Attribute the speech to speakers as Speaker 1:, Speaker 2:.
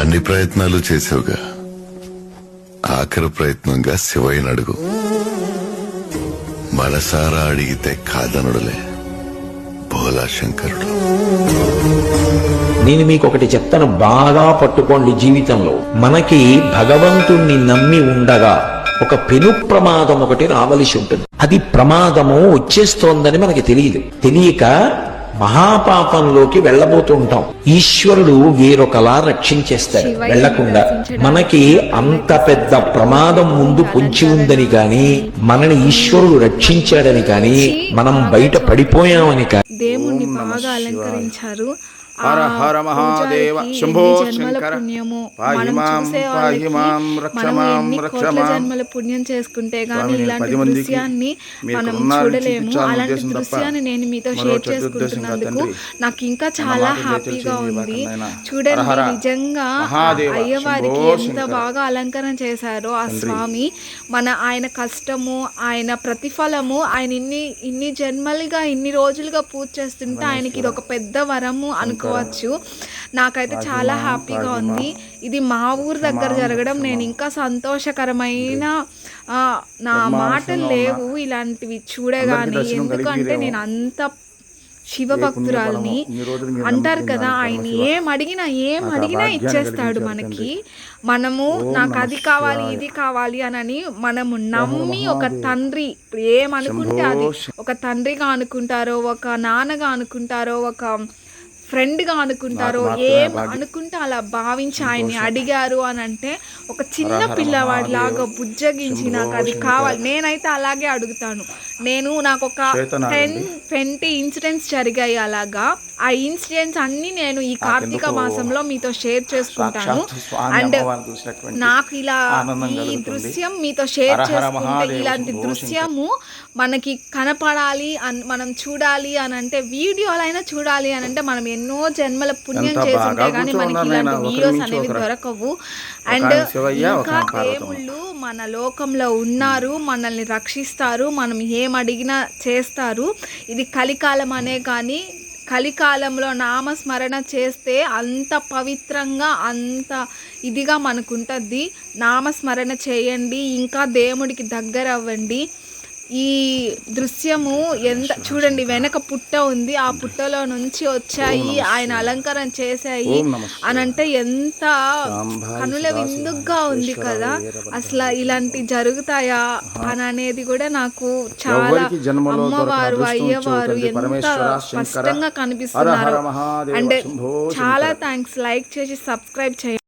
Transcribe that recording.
Speaker 1: అన్ని ప్రయత్నాలు చేసావుగా. ఆఖరి ప్రయత్నంగా శివయ్యని అడుగు. మనసారా అడిగితే కాదనుడులే. భోలా శంకరుడు
Speaker 2: నేను మీకు ఒకటి చెప్తాను బాగా పట్టుకోండి జీవితంలో. మనకి భగవంతుణ్ణి నమ్మి ఉండగా ఒక పెను ప్రమాదం ఒకటి రావలసి ఉంటుంది. అది ప్రమాదము వచ్చేస్తోందని మనకి తెలియదు. తెలియక మహాపాపంలోకి వెళ్ళబోతుంటాం. ఈశ్వరుడు వేరొకలా రక్షించేస్తాడు.
Speaker 3: వెళ్ళకుండా
Speaker 2: మనకి అంత పెద్ద ప్రమాదం ముందు పొంచి ఉందని కాని మనని ఈశ్వరుడు రక్షించాడని కాని మనం బయట పడిపోయామని కాని
Speaker 3: దేవుణ్ణి బాగా అలంకరించారు.
Speaker 4: హర హర మహాదేవ శంభో శంకర.
Speaker 3: జన్మల పుణ్యం చేసుకుంటే గానీ ఇలాంటి దృశ్యాన్ని మనం చూడలేము అలాంటి దృశ్యాన్ని నేను మీతో షేర్ చేసుకుంటున్నందుకు. నాకు ఇంకా చాలా హ్యాపీగా ఉంది. చూడండి నిజంగా అయ్యవారికి ఎంత. బాగా అలంకరణ చేశారో ఆ స్వామి మన ఆయన కష్టము ఆయన ప్రతిఫలము ఆయన ఇన్ని ఇన్ని జన్మలుగా ఇన్ని రోజులుగా పూజ చేస్తుంటే ఆయనకి ఇది ఒక పెద్ద వరము అనుకోవచ్చు నాకైతే చాలా హ్యాపీగా ఉంది. ఇది మా ఊరు దగ్గర జరగడం నేను ఇంకా సంతోషకరమైన నా మాటలు లేవు ఇలాంటివి చూడగానే. ఎందుకంటే. నేను అంత శివ భక్తురాల్ని
Speaker 4: ఇన్ని రోజులు మీరు
Speaker 3: అంటారు కదా ఆయన. ఏం అడిగినా ఏం అడిగినా ఇచ్చేస్తాడు మనకి. మనము నాకు అది కావాలి. ఇది కావాలి అని మనము నమ్మి ఒక. తండ్రి. ఏమనుకుంటే అది. ఒక తండ్రిగా అనుకుంటారో ఒక నాన్నగా అనుకుంటారో ఒక ఫ్రెండ్గా అనుకుంటారో ఏం. అనుకుంటే అలా భావించి ఆయన్ని అడిగారు అని అంటే ఒక చిన్న పిల్లవాడి లాగా. బుజ్జగించి నాకు అది. కావాలి నేనైతే అలాగే అడుగుతాను నేను నాకు ఒక. టెన్ ట్వంటీ ఇన్సిడెంట్స్ జరిగాయి అలాగా ఆ ఇన్సిడెంట్స్ అన్ని నేను ఈ కార్తీక మాసంలో మీతో షేర్ చేసుకుంటాను అండ్ నాకు ఇలా ఈ. దృశ్యం మీతో షేర్ చేసుకుంటే ఇలాంటి దృశ్యము మనకి కనపడాలి అన్ మనం చూడాలి అని అంటే వీడియోలైనా చూడాలి అని అంటే మనం ఎన్నో జన్మల పుణ్యం
Speaker 4: బాగా
Speaker 3: కానీ మనకి ఇలాంటి వీడియోస్ అనేవి. దొరకవు అండ్ ఇంకా. దేవుళ్ళు మన లోకంలో ఉన్నారు మనల్ని రక్షిస్తారు మనం ఏం అడిగినా చేస్తారు ఇది కలికాలం అనే కానీ కలికాలంలో నామస్మరణ చేస్తే అంత పవిత్రంగా అంత ఇదిగా మనకుంటుంది. నామస్మరణ చేయండి ఇంకా దేవుడికి దగ్గర అవ్వండి ఈ దృశ్యము ఎంత చూడండి వెనక పుట్ట ఉంది. ఆ పుట్టలో నుంచి వచ్చాయి. ఆయన అలంకరణ చేశాయి. అని అంటే ఎంత కనుల విందుగా ఉంది కదా. అసలు ఇలాంటి జరుగుతాయా? అని అనేది కూడా నాకు చాలా అమ్మవారు అయ్యవారు ఎంత. స్పష్టంగా కనిపిస్తున్నారు.
Speaker 4: శంభో
Speaker 3: చాలా. థ్యాంక్స్ లైక్ చేసి సబ్స్క్రైబ్ చేయండి.